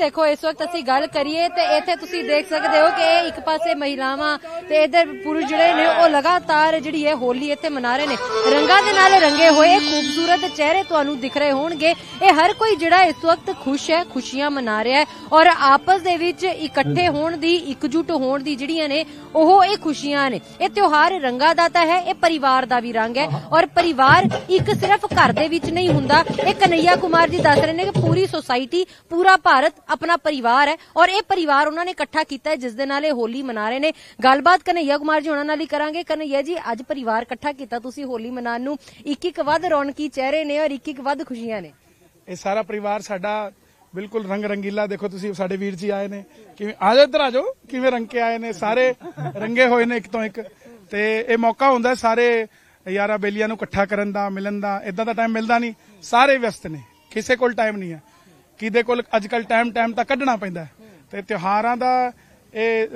ਦੇਖੋ, ਇਸ ਵਕਤ ਅਸੀਂ ਗੱਲ ਕਰੀਏ ਤੇ ਇੱਥੇ ਤੁਸੀਂ ਦੇਖ ਸਕਦੇ ਹੋ ਕਿ ਇੱਕ ਪਾਸੇ ਮਹਿਲਾਵਾਂ ਤੇ ਇਧਰ ਪੁਰਸ਼ ਜਿਹੜੇ ਨੇ, ਉਹ ਲਗਾਤਾਰ ਜਿਹੜੀ ਹੈ ਹੋਲੀ ਇੱਥੇ ਮਨਾ ਰਹੇ ਨੇ। ਰੰਗਾਂ ਦੇ ਨਾਲ ਰੰਗੇ ਹੋਏ ਖੂਬਸੂਰਤ ਚਿਹਰੇ ਤੁਹਾਨੂੰ ਦਿਖ ਰਹੇ ਹੋਣਗੇ। ਇਹ ਹਰ ਕੋਈ ਜਿਹੜਾ ਇਸ ਵਕਤ ਖੁਸ਼ ਹੈ, ਖੁਸ਼ੀਆਂ ਮਨਾ ਰਿਹਾ ਹੈ ਔਰ ਆਪਸ ਦੇ ਵਿੱਚ ਇਕੱਠੇ ਹੋਣ ਦੀ, ਇਕਜੁੱਟ ਹੋਣ ਦੀ ਜਿਹੜੀਆਂ ਨੇ, ਉਹ ਇਹ ਖੁਸ਼ੀਆਂ ਨੇ। ਇਹ ਤਿਉਹਾਰ ਰੰਗਾਂ ਦਾ ਤਾਂ ਹੈ, ਇਹ ਪਰਿਵਾਰ ਦਾ ਵੀ ਰੰਗ ਹੈ ਔਰ ਪਰਿਵਾਰ ਇੱਕ ਸਿਰਫ ਘਰ ਦੇ ਵਿੱਚ ਨਹੀਂ ਹੁੰਦਾ। ਇਹ ਕਨਈਆ ਕੁਮਾਰ ਜੀ ਦੱਸ ਰਹੇ ਨੇ ਕਿ ਪੂਰੀ ਸੋਸਾਇਟੀ ਪੂਰਾ ਭਾਰਤ ਆਪਣਾ ਪਰਿਵਾਰ ਹੈ ਔਰ ਇਹ ਪਰਿਵਾਰ ਉਹਨਾਂ ਨੇ ਇਕੱਠਾ ਕੀਤਾ ਹੈ, ਜਿਸ ਦੇ ਨਾਲ ਇਹ ਹੋਲੀ ਮਨਾ ਰਹੇ ਨੇ। ਗੱਲਬਾਤ ਕਨਈਆ ਕੁਮਾਰ ਜੀ ਉਹਨਾਂ ਨਾਲ ਹੀ ਕਰਾਂਗੇ। ਕਨਈਆ ਜੀ, ਅੱਜ ਪਰਿਵਾਰ ਇਕੱਠਾ ਕੀਤਾ, ਤੁਸੀਂ ਹੋਲੀ ਮਨਾਉਣ ਨੂੰ ਇੱਕ ਇੱਕ ਵੱਧ ਰੌਣਕੀ ਚਿਹਰੇ ਨੇ ਔਰ ਇੱਕ ਇੱਕ ਵੱਧ ਖੁਸ਼ੀਆਂ ਨੇ। ਇਹ ਸਾਰਾ ਪਰਿਵਾਰ ਸਾਡਾ ਬਿਲਕੁਲ ਰੰਗ ਰੰਗੀਲਾ ਦੇਖੋ ਤੁਸੀਂ ਸਾਡੇ ਵੀਰ ਜੀ ਆਏ ਨੇ। ਕਿਵੇਂ, ਆ ਜਾਓ ਇੱਧਰ ਆ ਜਾਓ, ਕਿਵੇਂ ਰੰਗ ਕੇ ਆਏ ਨੇ, ਸਾਰੇ ਰੰਗੇ ਹੋਏ ਨੇ ਇੱਕ ਤੋਂ ਇੱਕ। ਤੇ ਇਹ ਮੌਕਾ ਹੁੰਦਾ ਸਾਰੇ ਯਾਰਾ ਬੇਲੀਆਂ ਨੂੰ ਇਕੱਠਾ ਕਰਨ ਦਾ, ਮਿਲਣ ਦਾ। ਇਦਾਂ ਦਾ ਟਾਈਮ ਮਿਲਦਾ ਨਹੀਂ। ਸਾਰੇ ਵਿਅਸਤ ਨੇ, ਕਿਸੇ ਕੋਲ ਟਾਈਮ ਨਹੀਂ ਹੈ। ਕਿਹਦੇ ਕੋਲ ਅੱਜ ਕੱਲ ਟਾਈਮ ਟਾਈਮ ਤਾਂ ਕੱਢਣਾ ਪੈਂਦਾ। ਤੇ ਤਿਉਹਾਰਾਂ ਦਾ ਇਹ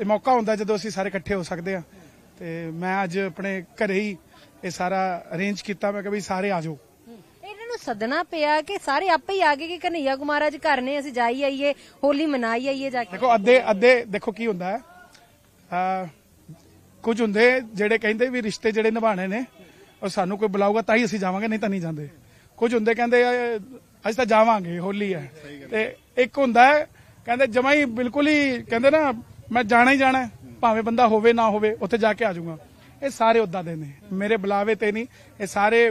ਇਹ ਮੌਕਾ ਹੁੰਦਾ ਜਦੋਂ ਅਸੀਂ ਸਾਰੇ ਇਕੱਠੇ ਹੋ ਸਕਦੇ ਆ ਤੇ ਮੈਂ ਅੱਜ ਆਪਣੇ ਘਰੇ ਹੀ ਇਹ ਸਾਰਾ ਅਰੇਂਜ ਕੀਤਾ। ਮੈਂ ਕਿਹਾ ਵੀ ਸਾਰੇ ਆ ਜਾਓ। ਇਹਨਾਂ ਨੂੰ ਸੱਦਣਾ ਪਿਆ ਕਿ ਸਾਰੇ ਆਪੇ ਹੀ ਆ ਗਏ ਕਿ ਕਨਈਆ ਕੁਮਾਰ ਅੱਜ ਘਰ ਨੇ ਅਸੀਂ ਜਾਈ ਆਈਏ ਹੋਲੀ ਮਨਾਈ ਆਈਏ ਜਾ ਕੇ। ਦੇਖੋ ਅੱਧੇ ਅੱਧੇ ਦੇਖੋ ਕੀ ਹੁੰਦਾ ਹੈ। ਆ ਕੁਝ ਹੁੰਦੇ ਜਿਹੜੇ ਕਹਿੰਦੇ ਵੀ ਰਿਸ਼ਤੇ ਜਿਹੜੇ ਨਿਭਾਣੇ ਨੇ ਉਹ ਸਾਨੂੰ ਕੋਈ ਬੁਲਾਊਗਾ ਤਾਂ ਹੀ ਅਸੀਂ ਜਾਵਾਂਗੇ ਨਹੀਂ ਤਾਂ ਨਹੀਂ ਜਾਂਦੇ। ਕੁਝ ਹੁੰਦੇ ਕਹਿੰਦੇ ਅਸੀਂ ਤਾਂ ਜਾਵਾਂਗੇ, ਹੋਲੀ ਹੈ। ਤੇ ਇੱਕ ਹੁੰਦਾ ਹੈ, ਕਹਿੰਦੇ ਜਮਾ ਹੀ ਬਿਲਕੁਲ ਹੀ, ਕਹਿੰਦੇ ਨਾ, ਮੈਂ ਜਾਣਾ ਹੀ ਜਾਣਾ ਭਾਵੇਂ ਬੰਦਾ ਹੋਵੇ, ਨਾ ਹੋਵੇ, ਉੱਥੇ ਜਾ ਕੇ ਆ ਜਾਊਗਾ। ਇਹ ਸਾਰੇ ਉਦਾਂ ਦੇ ਨੇ, ਮੇਰੇ ਬੁਲਾਵੇ ਤੇ ਨਹੀਂ, ਇਹ ਸਾਰੇ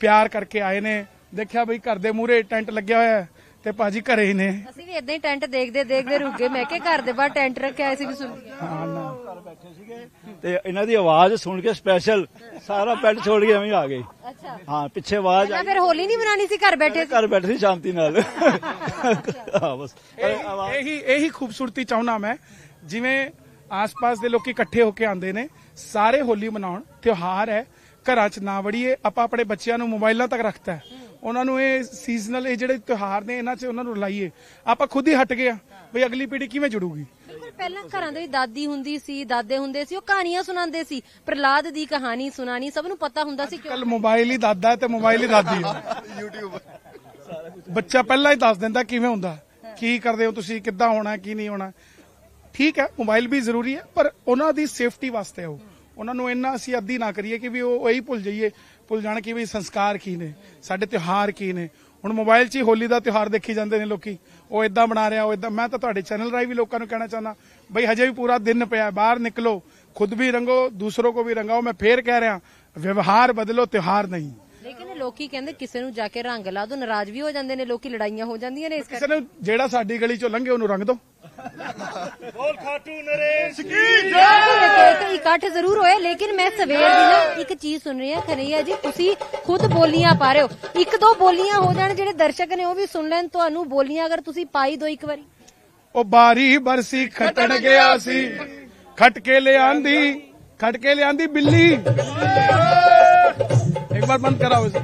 ਪਿਆਰ ਕਰਕੇ ਆਏ ਨੇ। ਦੇਖਿਆ ਬਈ ਘਰ ਦੇ ਮੂਹਰੇ ਟੈਂਟ ਲੱਗਿਆ ਹੋਇਆ ਹੈ ਤੇ ਭਾਜੀ ਘਰੇ ਹੀ ਨੇ। ਅਸੀਂ ਵੀ ਇਦਾਂ ਹੀ ਟੈਂਟ ਦੇਖਦੇ ਦੇਖਦੇ ਰੁਕ ਗਏ। ਮੈਂ ਕਿਹਾ ਘਰ ਦੇ ਬਾਹਰ ਟੈਂਟ ਰੱਖਿਆ ਹੋਇਆ ਸੀ ਵੀ ਸੁਣ ਹਾਂ ਨਾ। ਤੇ ਇਹਨਾਂ ਦੀ ਆਵਾਜ਼ ਸੁਣ ਕੇ ਸਪੈਸ਼ਲ ਸਾਰਾ ਪਿੰਡ ਛੋੜ ਕੇ ਐਵੇਂ ਆ ਗਏ। ਅੱਛਾ। ਹਾਂ ਪਿੱਛੇ ਆਵਾਜ਼ ਆਈ ਫਿਰ ਹੋਲੀ ਨਹੀਂ ਮਨਾਣੀ ਸੀ ਘਰ ਬੈਠੇ ਘਰ ਬੈਠੇ ਸੀ ਸ਼ਾਂਤੀ ਨਾਲ। ਹਾਂ ਬਸ। ਇਹ- ਇਹੀ ਇਹੀ ਖੂਬਸੂਰਤੀ ਚਾਹੁੰਦਾ ਮੈਂ ਜਿਵੇਂ ਆਸ-ਪਾਸ ਦੇ ਲੋਕੀ ਇਕੱਠੇ ਹੋ ਕੇ ਆਉਂਦੇ ਨੇ ਸਾਰੇ ਹੋਲੀ ਮਨਾਉਣ ਤਿਉਹਾਰ ਹੈ ਘਰਾਂ 'ਚ ਨਾ ਵੜੀਏ ਆਪਾਂ ਆਪਣੇ ਬੱਚਿਆਂ ਨੂੰ ਮੋਬਾਈਲਾਂ ਤੱਕ ਰੱਖਤਾ ਹੈ। ਉਹਨਾਂ ਨੂੰ ਇਹ ਸੀਜ਼ਨਲ ਇਹ ਜਿਹੜੇ ਤਿਉਹਾਰ ਨੇ ਇਹਨਾਂ 'ਚ ਉਹਨਾਂ ਨੂੰ ਲਾਈਏ। ਆਪਾਂ ਖੁਦ ਹੀ ਹਟ ਗਏ ਆ। ਵੀ ਅਗਲੀ ਪੀੜ੍ਹੀ ਕਿਵੇਂ ਜੁੜੂਗੀ? ਬਿਲਕੁਲ ਪਹਿਲਾਂ ਘਰਾਂ ਦੇ ਵਿੱਚ ਦਾਦੀ ਹੁੰਦੀ ਸੀ ਦਾਦੇ ਹੁੰਦੇ ਸੀ ਉਹ ਕਹਾਣੀਆਂ ਸੁਣਾਉਂਦੇ ਸੀ। ਪ੍ਰਲਾਦ ਦੀ ਕਹਾਣੀ ਸੁਣਾਣੀ ਸਭ ਨੂੰ ਪਤਾ ਹੁੰਦਾ ਸੀ ਕਿਉਂ ਕੱਲ ਮੋਬਾਈਲ ਹੀ ਦਾਦਾ ਤੇ ਮੋਬਾਈਲ ਹੀ ਦਾਦੀ ਹੈ ਬੱਚਾ ਪਹਿਲਾਂ ਹੀ ਦੱਸ ਦਿੰਦਾ ਕਿਵੇਂ ਹੁੰਦਾ ਕੀ ਕਰਦੇ ਹੋ ਤੁਸੀਂ ਕਿੱਦਾਂ ਹੋਣਾ ਕੀ ਨਹੀਂ ਹੋਣਾ। ਠੀਕ ਹੈ ਮੋਬਾਈਲ ਵੀ ਜ਼ਰੂਰੀ ਹੈ ਪਰ ਉਹਨਾਂ ਦੀ ਸੇਫਟੀ ਵਾਸਤੇ ਉਹ ਉਹਨਾਂ ਨੂੰ ਇੰਨਾ ਅਸੀਂ ਅੱਧੀ ਨਾ ਕਰੀਏ ਕਿ ਵੀ ਉਹ ਇਹੀ ਭੁੱਲ ਜਾਈਏ। ਭੁੱਲ ਜਾਣ ਕਿ ਵੀ ਸੰਸਕਾਰ ਕੀ ਨੇ ਸਾਡੇ ਤਿਉਹਾਰ ਕੀ ਨੇ। ਹੁਣ ਮੋਬਾਈਲ 'ਚ ਹੀ ਹੋਲੀ ਦਾ ਤਿਉਹਾਰ ਦੇਖੀ ਜਾਂਦੇ ਨੇ ਲੋਕੀ। ਉਹ ਇਦਾਂ ਬਣਾ ਰਿਹਾ ਉਹ ਇਦਾਂ ਮੈਂ ਤਾਂ ਤੁਹਾਡੇ ਚੈਨਲ ਰਾਹੀਂ ਵੀ ਲੋਕਾਂ ਨੂੰ ਕਹਿਣਾ ਚਾਹੁੰਦਾ ਬਈ ਹਜੇ ਵੀ ਪੂਰਾ ਦਿਨ ਪਿਆ ਬਾਹਰ ਨਿਕਲੋ ਖੁਦ ਵੀ ਰੰਗੋ ਦੂਸਰੋਂ ਕੋ ਵੀ ਰੰਗਾਓ। ਮੈਂ ਫੇਰ ਕਹਿ ਰਿਹਾ ਵਿਵਹਾਰ ਬਦਲੋ ਤਿਉਹਾਰ ਨਹੀਂ। ਲੇਕਿਨ ਲੋਕੀ ਕਹਿੰਦੇ ਕਿਸੇ ਨੂੰ ਜਾ ਕੇ ਰੰਗ ਲਾ ਦੋ ਨਾਰਾਜ਼ ਵੀ ਹੋ ਜਾਂਦੇ ਨੇ ਲੋਕੀ ਲੜਾਈਆਂ ਹੋ ਜਾਂਦੀਆਂ ਨੇ ਇਸ ਕਰਕੇ ਕਿਸੇ ਨੂੰ ਜਿਹੜਾ ਸਾਡੀ ਗਲੀ ਚੋਂ ਲੰਘੇ ਉਹਨੂੰ ਰੰਗ ਦੋ। ਬਿਲਕੁਲ ਦੇਖੋ ਇੱਕ ਇਕੱਠ ਜ਼ਰੂਰ ਹੋਏ ਲੇਕਿਨ ਮੈਂ ਸਵੇਰ ਦੀ ਨਾ ਇੱਕ ਚੀਜ਼ ਸੁਣ ਰਹੀ ਹਾਂ ਖਨਈਆ ਜੀ ਤੁਸੀਂ ਖੁਦ ਬੋਲੀਆਂ ਪਾ ਰਹੇ ਹੋ। ਇੱਕ ਦੋ ਬੋਲੀਆਂ ਹੋ ਜਾਣ ਜਿਹੜੇ ਦਰਸ਼ਕ ਨੇ ਉਹ ਵੀ ਸੁਣ ਲੈਣ ਤੁਹਾਨੂੰ ਬੋਲੀਆਂ ਅਗਰ ਤੁਸੀਂ ਪਾਈ ਦੋ ਇੱਕ ਵਾਰੀ। ਉਹ ਬਾਰੀ ਬਰਸੀ ਖਟਣ ਗਿਆ ਸੀ। ਖਟ ਕੇ ਲਿਆਂਦੀ ਖਟ ਕੇ ਲਿਆਂਦੀ ਬਿੱਲੀ। ਇੱਕ ਵਾਰ ਬੰਦ ਕਰਾਓ ਇਸੇ।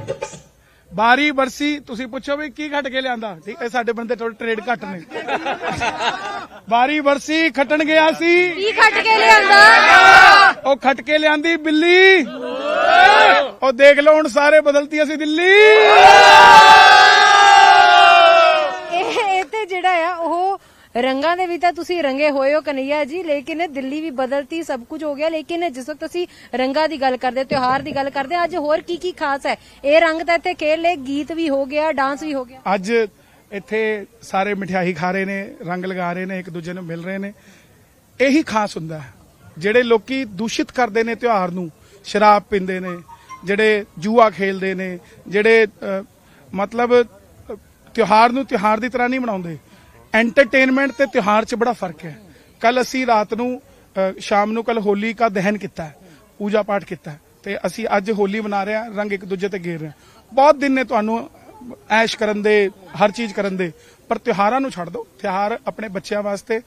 ਬਾਰੀ ਬਰਸੀ ਤੁਸੀਂ ਪੁੱਛੋ ਵੀ ਕੀ ਖਟ ਕੇ ਲਿਆਂਦਾ? ਠੀਕ ਹੈ ਸਾਡੇ ਬੰਦੇ ਥੋੜੇ ਟ੍ਰੇਡ ਘੱਟ ਨੇ। ਬਾਰੀ ਬਰਸੀ ਖਟਣ ਗਿਆ ਸੀ। ਕੀ ਖੱਟ ਕੇ ਲਿਆਂਦਾ? ਉਹ ਖਟ ਕੇ ਲਿਆਂਦੀ ਬਿੱਲੀ। ਉਹ ਦੇਖ ਲਓ ਹੁਣ ਸਾਰੇ ਬਦਲਤੀ ਅਸੀਂ ਦਿੱਲੀ। ਇਹ ਇਹ ਤੇ ਜਿਹੜਾ ਆ ਉਹ ਰੰਗਾਂ ਦੇ ਵੀ ਤਾਂ ਤੁਸੀਂ ਰੰਗੇ ਹੋਏ ਹੋ ਕਨਈਆ ਜੀ ਲੇਕਿਨ ਦਿੱਲੀ ਵੀ ਬਦਲਤੀ ਸਭ ਕੁਝ ਹੋ ਗਿਆ। ਲੇਕਿਨ ਜਿਸ ਵਕਤ ਅਸੀਂ ਰੰਗਾਂ ਦੀ ਗੱਲ ਕਰਦੇ ਤਿਉਹਾਰ ਦੀ ਗੱਲ ਕਰਦੇ ਅੱਜ ਹੋਰ ਕੀ ਕੀ ਖਾਸ ਹੈ? ਇਹ ਰੰਗ ਤਾਂ ਇੱਥੇ ਖੇਡ ਲਏ ਗੀਤ ਵੀ ਹੋ ਗਿਆ ਡਾਂਸ ਵੀ ਹੋ ਗਿਆ। ਅੱਜ ਇੱਥੇ ਸਾਰੇ ਮਠਿਆਈ ਖਾ ਰਹੇ ਨੇ, ਰੰਗ ਲਗਾ ਰਹੇ ਨੇ, ਇੱਕ ਦੂਜੇ ਨੂੰ ਮਿਲ ਰਹੇ ਨੇ। ਇਹੀ ਖਾਸ ਹੁੰਦਾ ਹੈ। ਜਿਹੜੇ ਲੋਕੀ ਦੂਸ਼ਿਤ ਕਰਦੇ ਨੇ ਤਿਉਹਾਰ ਨੂੰ, ਸ਼ਰਾਬ ਪੀਂਦੇ ਨੇ, ਜਿਹੜੇ ਜੂਆ ਖੇਲਦੇ ਨੇ, ਜਿਹੜੇ ਮਤਲਬ ਤਿਉਹਾਰ ਨੂੰ ਤਿਉਹਾਰ ਦੀ ਤਰ੍ਹਾਂ ਨਹੀਂ ਮਨਾਉਂਦੇ। ਐਂਟਰਟੇਨਮੈਂਟ ਤੇ ਤਿਉਹਾਰ 'ਚ ਬੜਾ ਫ਼ਰਕ ਹੈ। ਕੱਲ ਅਸੀਂ ਰਾਤ ਨੂੰ ਸ਼ਾਮ ਨੂੰ ਕੱਲ ਹੋਲੀ ਦਾ ਦਹਨ ਕੀਤਾ ਪੂਜਾ ਪਾਠ ਕੀਤਾ ਹੈ। ਤੇ ਅਸੀਂ ਅੱਜ ਹੋਲੀ ਮਨਾ ਰਹੇ ਹਾਂ, ਰੰਗ ਇੱਕ ਦੂਜੇ ਤੇ ਗੇਰ ਰਹੇ ਹਾਂ। ਬਹੁਤ ਦਿਨ ਨੇ ਤੁਹਾਨੂੰ ਐਸ਼ ਕਰਨ ਦੇ, ਹਰ ਚੀਜ਼ ਕਰਨ ਦੇ, ਪਰ ਤਿਉਹਾਰਾਂ ਨੂੰ ਛੱਡ ਦਿਓ ਤਿਉਹਾਰ ਆਪਣੇ ਬੱਚਿਆਂ ਵਾਸਤੇ,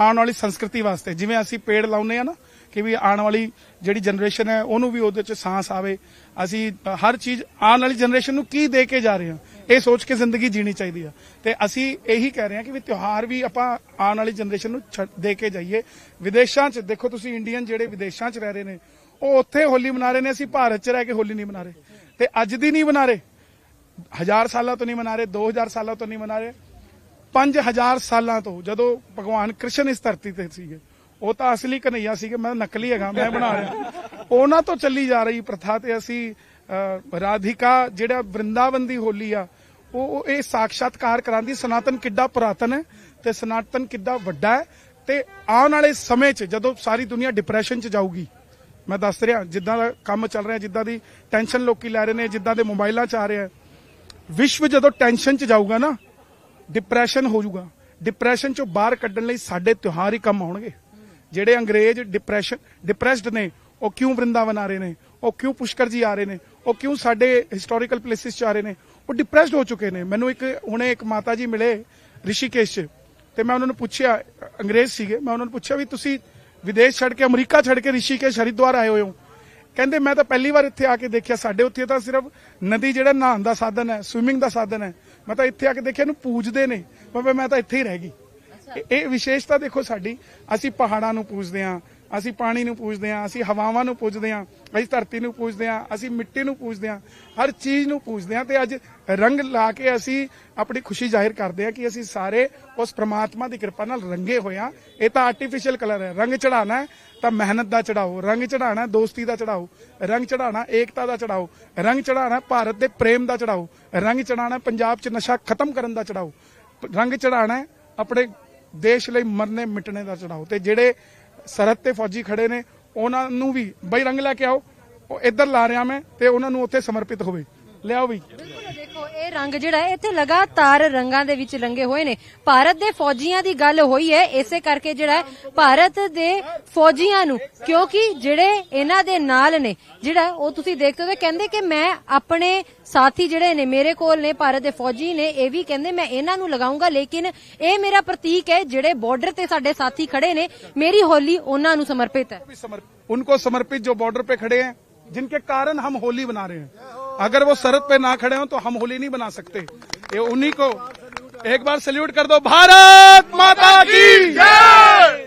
ਆਉਣ ਵਾਲੀ ਸੰਸਕ੍ਰਿਤੀ ਵਾਸਤੇ। ਜਿਵੇਂ ਅਸੀਂ ਪੇੜ ਲਾਉਨੇ ਆ ਨਾ, ਕਿ ਵੀ ਆਉਣ ਵਾਲੀ ਜਿਹੜੀ ਜਨਰੇਸ਼ਨ ਹੈ, ਉਹਨੂੰ ਵੀ ਉਹਦੇ ਚ ਸਾਂਸ ਆਵੇ। ਅਸੀਂ ਹਰ ਚੀਜ਼ ਆਉਣ ਵਾਲੀ ਜਨਰੇਸ਼ਨ ਨੂੰ ਕੀ ਦੇ ਕੇ ਜਾ ਰਹੇ ਹਾਂ, ਇਹ ਸੋਚ ਕੇ ਜ਼ਿੰਦਗੀ ਜੀਣੀ ਚਾਹੀਦੀ ਆ। ਤੇ ਅਸੀਂ ਇਹੀ ਕਹਿ ਰਹੇ ਹਾਂ ਕਿ ਵੀ ਤਿਉਹਾਰ ਵੀ ਆਪਾਂ ਆਉਣ ਵਾਲੀ ਜਨਰੇਸ਼ਨ ਨੂੰ ਛੱਡ- ਦੇ ਕੇ ਜਾਈਏ। ਵਿਦੇਸ਼ਾਂ 'ਚ, ਦੇਖੋ ਤੁਸੀਂ ਇੰਡੀਅਨ ਜਿਹੜੇ ਵਿਦੇਸ਼ਾਂ 'ਚ ਰਹਿ ਰਹੇ ਨੇ, ਉਹ ਉੱਥੇ ਹੋਲੀ ਮਨਾ ਰਹੇ ਨੇ, ਅਸੀਂ ਭਾਰਤ 'ਚ ਰਹਿ ਕੇ ਹੋਲੀ ਨਹੀਂ ਮਨਾ ਰਹੇ। ਤੇ ਅੱਜ ਦੀ ਨਹੀਂ ਮਨਾ ਰਹੇ। ਹਜ਼ਾਰ ਸਾਲਾਂ ਤੋਂ ਨਹੀਂ ਮਨਾ ਰਹੇ 2000 ਸਾਲਾਂ ਤੋਂ ਨਹੀਂ ਮਨਾ ਰਹੇ 5000 ਸਾਲਾਂ ਤੋਂ, ਜਦੋਂ ਭਗਵਾਨ ਕ੍ਰਿਸ਼ਨ ਇਸ ਧਰਤੀ ਤੇ ਸੀਗੇ, ਉਹ ਤਾਂ ਅਸਲੀ ਕਨਈਆ ਸੀਗੇ, ਮੈਂ ਨਕਲੀ ਹੈਗਾ, ਮੈਂ ਬਣਾ ਰਿਹਾ। ਉਹਨਾਂ ਤੋਂ ਚੱਲੀ ਜਾ ਰਹੀ ਪ੍ਰਥਾ ਤੇ ਅਸੀਂ ਰਾਧਿਕਾ, ਜਿਹੜਾ ਵਰਿੰਦਾਵਨ ਦੀ ਹੋਲੀ ਆ, ਉਹ ਉਹ ਇਹ ਸਾਖਸ਼ਾਤਕਾਰ ਕਰਾਂਦੀ ਸਨਾਤਨ ਕਿੱਡਾ ਪੁਰਾਤਨ ਹੈ ਤੇ ਸਨਾਤਨ ਕਿੱਡਾ ਵੱਡਾ ਹੈ ਤੇ ਆਉਣ ਵਾਲੇ ਸਮੇਂ 'ਚ ਜਦੋਂ ਸਾਰੀ ਦੁਨੀਆ ਡਿਪਰੈਸ਼ਨ 'ਚ ਜਾਊਗੀ, ਮੈਂ ਦੱਸ ਰਿਹਾ, ਜਿੱਦਾਂ ਦਾ ਕੰਮ ਚੱਲ ਰਿਹਾ, ਜਿੱਦਾਂ ਦੀ ਟੈਨਸ਼ਨ ਲੋਕੀ ਲੈ ਰਹੇ ਨੇ, ਜਿੱਦਾਂ ਦੇ ਮੋਬਾਈਲਾਂ 'ਚ ਆ ਰਿਹਾ ਵਿਸ਼ਵ ਜਦੋਂ ਟੈਨਸ਼ਨ 'ਚ ਜਾਊਗਾ ਨਾ ਡਿਪਰੈਸ਼ਨ ਹੋ ਜਾਊਗਾ ਡਿਪਰੈਸ਼ਨ 'ਚੋਂ ਬਾਹਰ ਕੱਢਣ ਲਈ ਸਾਡੇ ਤਿਉਹਾਰ ਹੀ ਕੰਮ ਆਉਣਗੇ। ਜਿਹੜੇ ਅੰਗਰੇਜ਼ ਡਿਪਰੈਸ਼ਨ ਡਿਪਰੈਸਡ ਨੇ, ਉਹ ਕਿਉਂ ਵਰਿੰਦਾਵਨ ਆ ਰਹੇ ਨੇ? ਉਹ ਕਿਉਂ ਪੁਸ਼ਕਰ ਜੀ ਆ ਰਹੇ ਨੇ? ਉਹ ਕਿਉਂ ਸਾਡੇ ਹਿਸਟੋਰੀਕਲ ਪਲੇਸਿਸ 'ਚ ਆ ਰਹੇ ਨੇ? ਉਹ ਡਿਪਰੈਸਡ ਹੋ ਚੁੱਕੇ ਨੇ। ਮੈਨੂੰ ਇੱਕ, ਹੁਣੇ ਇੱਕ ਮਾਤਾ ਜੀ ਮਿਲੇ ਰਿਸ਼ੀਕੇਸ਼ 'ਚ, ਤੇ ਮੈਂ ਉਹਨਾਂ ਨੂੰ ਪੁੱਛਿਆ, ਅੰਗਰੇਜ਼ ਸੀਗੇ, ਮੈਂ ਉਹਨਾਂ ਨੂੰ ਪੁੱਛਿਆ ਵੀ ਤੁਸੀਂ ਵਿਦੇਸ਼ ਛੱਡ ਕੇ ਅਮਰੀਕਾ ਛੱਡ ਕੇ ਰਿਸ਼ੀਕੇਸ਼ ਹਰਿਦੁਆਰ ਆਏ ਹੋਏ ਹੋ? ਕਹਿੰਦੇ ਮੈਂ ਤਾਂ ਪਹਿਲੀ ਵਾਰ ਇੱਥੇ ਆ ਕੇ ਦੇਖਿਆ ਸਾਡੇ ਉੱਥੇ ਤਾਂ ਸਿਰਫ ਨਦੀ ਜਿਹੜਾ ਨਹਾਉਣ ਦਾ ਸਾਧਨ ਹੈ ਸਵਿਮਿੰਗ ਦਾ ਸਾਧਨ ਹੈ। ਮੈਂ ਤਾਂ ਇੱਥੇ ਆ ਕੇ ਦੇਖਿਆ ਇਹਨੂੰ ਪੂਜਦੇ ਨੇ। ਮੈਂ ਮੈਂ ਤਾਂ ਇੱਥੇ ਹੀ ਰਹਿ ਗਈ। ਇਹ- ਇਹ ਵਿਸ਼ੇਸ਼ਤਾ ਦੇਖੋ ਸਾਡੀ ਅਸੀਂ ਪਹਾੜਾਂ ਨੂੰ ਪੂਜਦੇ ਹਾਂ ਅਸੀਂ ਪਾਣੀ ਨੂੰ ਪੂਜਦੇ ਹਾਂ, ਅਸੀਂ ਹਵਾਵਾਂ ਨੂੰ ਪੂਜਦੇ ਹਾਂ, ਅਸੀਂ ਧਰਤੀ ਨੂੰ ਪੂਜਦੇ ਹਾਂ, ਅਸੀਂ ਮਿੱਟੀ ਨੂੰ ਪੂਜਦੇ ਹਾਂ, ਹਰ ਚੀਜ਼ ਨੂੰ ਪੂਜਦੇ ਹਾਂ ਤੇ ਅੱਜ ਰੰਗ ਲਾ ਕੇ ਅਸੀਂ ਆਪਣੀ ਖੁਸ਼ੀ ਜ਼ਾਹਿਰ ਕਰਦੇ ਹਾਂ ਕਿ ਅਸੀਂ ਸਾਰੇ ਉਸ ਪ੍ਰਮਾਤਮਾ ਦੀ ਕਿਰਪਾ ਨਾਲ ਰੰਗੇ ਹੋਏ ਹਾਂ। ਇਹ ਤਾਂ ਆਰਟੀਫੀਸ਼ੀਅਲ ਕਲਰ ਹੈ। ਰੰਗ ਚੜਾਣਾ ਤਾਂ ਮਿਹਨਤ ਦਾ ਚੜਾਓ ਰੰਗ ਚੜਾਣਾ ਦੋਸਤੀ ਦਾ ਚੜਾਓ ਰੰਗ ਚੜਾਣਾ ਏਕਤਾ ਦਾ ਚੜਾਓ ਰੰਗ ਚੜਾਣਾ ਭਾਰਤ ਦੇ ਪ੍ਰੇਮ ਦਾ ਚੜਾਓ ਰੰਗ ਚੜਾਣਾ ਪੰਜਾਬ 'ਚ ਨਸ਼ਾ ਖਤਮ ਕਰਨ ਦਾ ਚੜਾਓ ਰੰਗ ਚੜਾਣਾ ਆਪਣੇ ਦੇਸ਼ ਲਈ ਮਰਨੇ ਮਿਟਣੇ ਦਾ ਚੜਾਓ ਤੇ ਜਿਹੜੇ ਸਰਹੱਦ ਤੇ ਫੌਜੀ ਖੜੇ ਨੇ, ਉਹਨਾਂ ਨੂੰ ਵੀ ਬਈ ਰੰਗ ਲੈ ਕੇ ਆਓ, ਉਹ ਇੱਧਰ ਲਾ ਰਿਹਾ ਮੈਂ ਤੇ ਉਹਨਾਂ ਨੂੰ ਉੱਥੇ ਸਮਰਪਿਤ ਹੋਵੇ। ਲਿਆਓ ਵੀ। ਇਹ ਰੰਗ ਜਿਹੜਾ ਹੈ ਇੱਥੇ ਲਗਾਤਾਰ ਰੰਗਾਂ ਦੇ ਵਿੱਚ ਰੰਗੇ ਹੋਏ ਨੇ ਭਾਰਤ ਦੇ ਫੌਜੀਆਂ ਦੀ ਗੱਲ ਹੋਈ ਹੈ ਇਸੇ ਕਰਕੇ ਜਿਹੜਾ ਹੈ ਭਾਰਤ ਦੇ ਫੌਜੀਆਂ ਨੂੰ ਕਿਉਂਕਿ ਜਿਹੜੇ ਇਹਨਾਂ ਦੇ ਨਾਲ ਨੇ ਜਿਹੜਾ ਉਹ ਤੁਸੀਂ ਦੇਖਦੇ ਹੋ ਕਹਿੰਦੇ ਕਿ ਮੈਂ ਆਪਣੇ ਸਾਥੀ ਜਿਹੜੇ ਨੇ ਮੇਰੇ ਕੋਲ ਨੇ ਭਾਰਤ ਦੇ ਫੌਜੀ ਨੇ ਇਹ ਵੀ ਕਹਿੰਦੇ ਮੈਂ ਇਹਨਾਂ ਨੂੰ ਲਗਾਉਂਗਾ ਲੇਕਿਨ ਇਹ ਮੇਰਾ ਪ੍ਰਤੀਕ ਹੈ ਜਿਹੜੇ ਬਾਰਡਰ ਤੇ ਸਾਡੇ ਸਾਥੀ ਖੜੇ ਨੇ ਮੇਰੀ ਹੋਲੀ ਉਹਨਾਂ ਨੂੰ ਸਮਰਪਿਤ ਹੈ भी समर्पित उनको समर्पित जो बॉर्डर पे खड़े हैं जिनके कारण हम होली बना रहे हैं अगर वो सरहद पे ना खड़े हो तो हम होली नहीं बना सकते ये उन्हीं को एक बार सल्यूट कर दो भारत माता की जय